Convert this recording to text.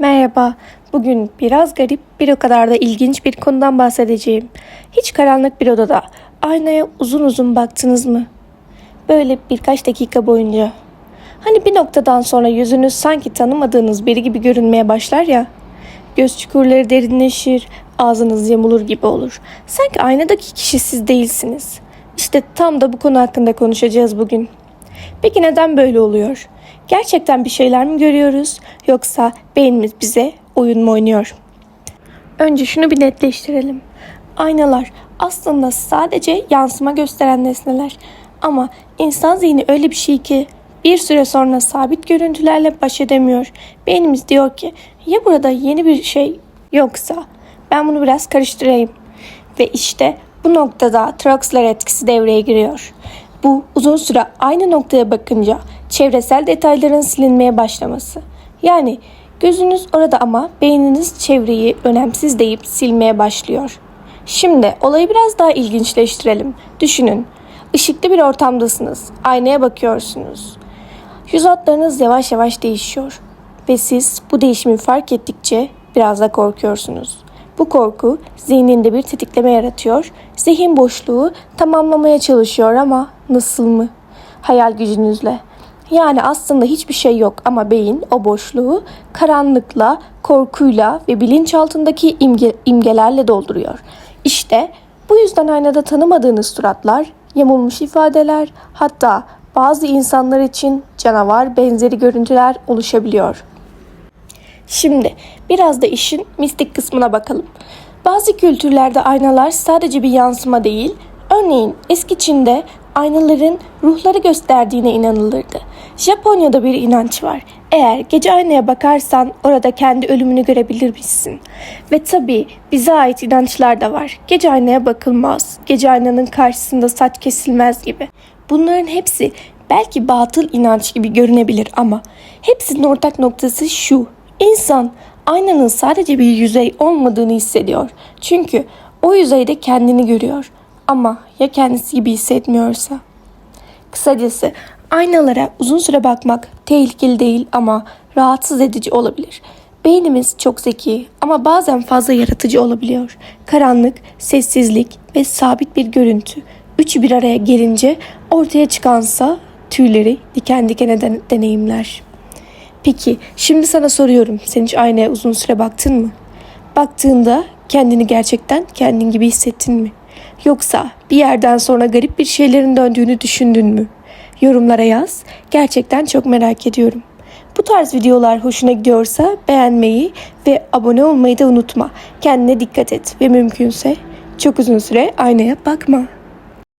Merhaba. Bugün biraz garip, bir o kadar da ilginç bir konudan bahsedeceğim. Hiç karanlık bir odada aynaya uzun uzun baktınız mı? Böyle birkaç dakika boyunca. Hani bir noktadan sonra yüzünüz sanki tanımadığınız biri gibi görünmeye başlar ya. Göz çukurları derinleşir, ağzınız yamulur gibi olur. Sanki aynadaki kişi siz değilsiniz. İşte tam da bu konu hakkında konuşacağız bugün. Peki neden böyle oluyor? Gerçekten bir şeyler mi görüyoruz yoksa beynimiz bize oyun mu oynuyor? Önce şunu bir netleştirelim. Aynalar aslında sadece yansıma gösteren nesneler ama insan zihni öyle bir şey ki bir süre sonra sabit görüntülerle baş edemiyor. Beynimiz diyor ki ya burada yeni bir şey yoksa ben bunu biraz karıştırayım. Ve işte bu noktada Troxler etkisi devreye giriyor. Bu uzun süre aynı noktaya bakınca çevresel detayların silinmeye başlaması. Yani gözünüz orada ama beyniniz çevreyi önemsiz deyip silmeye başlıyor. Şimdi olayı biraz daha ilginçleştirelim. Düşünün. Işıklı bir ortamdasınız. Aynaya bakıyorsunuz. Yüz hatlarınız yavaş yavaş değişiyor. Ve siz bu değişimi fark ettikçe biraz da korkuyorsunuz. Bu korku zihninde bir tetikleme yaratıyor. Zihin boşluğu tamamlamaya çalışıyor ama nasıl mı? Hayal gücünüzle. Yani aslında hiçbir şey yok ama beyin o boşluğu karanlıkla, korkuyla ve bilinçaltındaki imge, imgelerle dolduruyor. İşte bu yüzden aynada tanımadığınız suratlar, yamulmuş ifadeler, hatta bazı insanlar için canavar benzeri görüntüler oluşabiliyor. Şimdi biraz da işin mistik kısmına bakalım. Bazı kültürlerde aynalar sadece bir yansıma değil, örneğin eski Çin'de aynaların ruhları gösterdiğine inanılırdı. Japonya'da bir inanç var. Eğer gece aynaya bakarsan orada kendi ölümünü görebilirmişsin. Ve tabii bize ait inançlar da var. Gece aynaya bakılmaz, gece aynanın karşısında saç kesilmez gibi. Bunların hepsi belki batıl inanç gibi görünebilir ama hepsinin ortak noktası şu. İnsan aynanın sadece bir yüzey olmadığını hissediyor. Çünkü o yüzeyde kendini görüyor. Ama ya kendisi gibi hissetmiyorsa? Kısacası aynalara uzun süre bakmak tehlikeli değil ama rahatsız edici olabilir. Beynimiz çok zeki ama bazen fazla yaratıcı olabiliyor. Karanlık, sessizlik ve sabit bir görüntü. Üçü bir araya gelince ortaya çıkansa tüyleri diken diken eden deneyimler. Peki şimdi sana soruyorum. Sen hiç aynaya uzun süre baktın mı? Baktığında kendini gerçekten kendin gibi hissettin mi? Yoksa bir yerden sonra garip bir şeylerin döndüğünü düşündün mü? Yorumlara yaz. Gerçekten çok merak ediyorum. Bu tarz videolar hoşuna gidiyorsa beğenmeyi ve abone olmayı da unutma. Kendine dikkat et ve mümkünse çok uzun süre aynaya bakma.